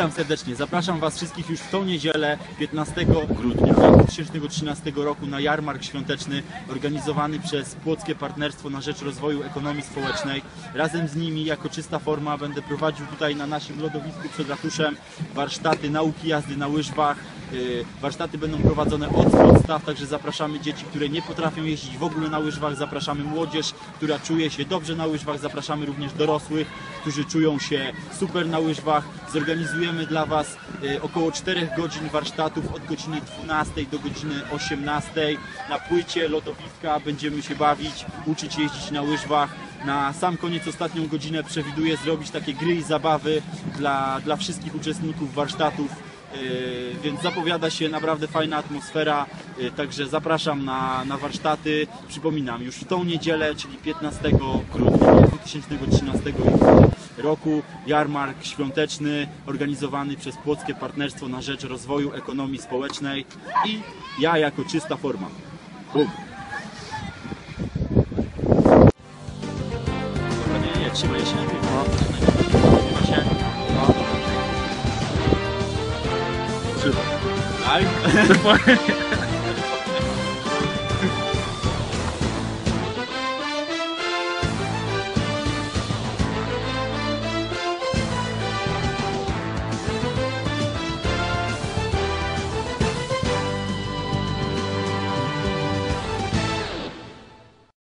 Witam serdecznie. Zapraszam Was wszystkich już w tą niedzielę 15 grudnia 2013 roku na jarmark świąteczny organizowany przez Płockie Partnerstwo na Rzecz Rozwoju Ekonomii Społecznej. Razem z nimi jako czysta forma będę prowadził tutaj na naszym lodowisku przed ratuszem warsztaty nauki jazdy na łyżwach. Yy, Warsztaty będą prowadzone od podstaw, także zapraszamy dzieci, które nie potrafią jeździć w ogóle na łyżwach, zapraszamy młodzież, która czuje się dobrze na łyżwach, zapraszamy również dorosłych, którzy czują się super na łyżwach. Zorganizujemy dla Was y, około 4 godzin warsztatów od godziny 12 do godziny 18. Na płycie lodowiska będziemy się bawić, uczyć jeździć na łyżwach. Na sam koniec, ostatnią godzinę przewiduję zrobić takie gry i zabawy dla, dla wszystkich uczestników warsztatów. Yy, więc zapowiada się naprawdę fajna atmosfera, yy, także zapraszam na, na warsztaty. Przypominam, już w tą niedzielę, czyli 15 grudnia 2013 roku, jarmark świąteczny organizowany przez Płockie Partnerstwo na Rzecz Rozwoju Ekonomii Społecznej i ja jako czysta forma. Bum. Trzymaj się. No. I.